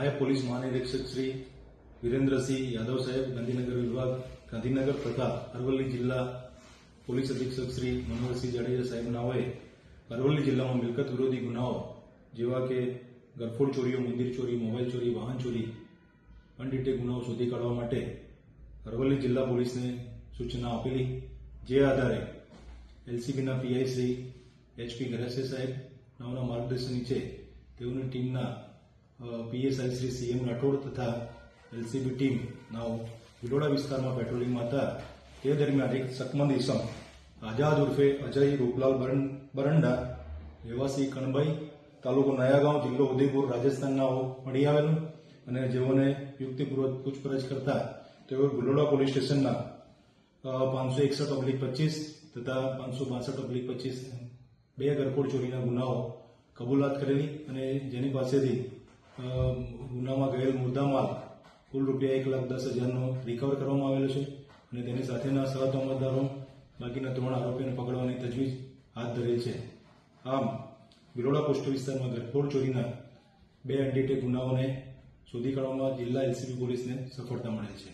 નાયબ પોલીસ મહાનિરીક્ષક શ્રી વિરેન્દ્રસિંહ યાદવ સાહેબ, ગાંધીનગર વિભાગ, ગાંધીનગર તથા અરવલ્લી જિલ્લા પોલીસ અધિક્ષક શ્રી મનોહરસિંહ જાડેજા સાહેબ હોય અરવલ્લી જિલ્લામાં મિલકત વિરોધી ગુનાઓ જેવા કે ગરફોડ ચોરીઓ, મંદિર ચોરી, મોબાઈલ ચોરી, વાહન ચોરી અનડિટેક ગુનાઓ શોધી કાઢવા માટે અરવલ્લી જિલ્લા પોલીસને સૂચના આપેલી. જે આધારે એલસીબીના પીઆઈ શ્રી એચપી ગરાસે સાહેબ નામના માર્ગદર્શન નીચે તેઓની ટીમના પીએસઆઈ શ્રી સીએમ રાઠોડ તથા એલસીબી ટીમ નાઓ વિલોડા વિસ્તારમાં પેટ્રોલિંગમાં હતા તે દરમિયાન એક સકમંદ ઇસમ આઝાદ ઉર્ફે અજય રૂપલાલ બરંડા રહેવાસી કણભાઈ તાલુકો નયાગાંવ જિલ્લો ઉદયપુર રાજસ્થાનના મળી આવેલું અને જેઓને યુક્તિપૂર્વક પૂછપરછ કરતા તેઓ ગુલોડા પોલીસ સ્ટેશનના પાંચસો એકસઠ ઓબ્લિક પચીસ તથા પાંચસો બાસઠ ઓબ્લિક પચીસ બે ગરફોડ ચોરીના ગુનાઓ કબૂલાત કરેલી અને જેની પાસેથી ગુનામાં ગયેલ મુદ્દામાં કુલ રૂપિયા એક લાખ દસ હજારનો રિકવર કરવામાં આવેલો છે અને તેની સાથેના સહતોમતદારો બાકીના ત્રણ આરોપીઓને પકડવાની તજવીજ હાથ ધરેલ છે. આમ, બિલોડા પોસ્ટ વિસ્તારમાં ગરફોડ ચોરીના બે અનડિટેક ગુનાઓને શોધી કાઢવામાં જિલ્લા એલસીબી પોલીસને સફળતા મળેલ છે.